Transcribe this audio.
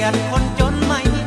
ยดคนจนไม่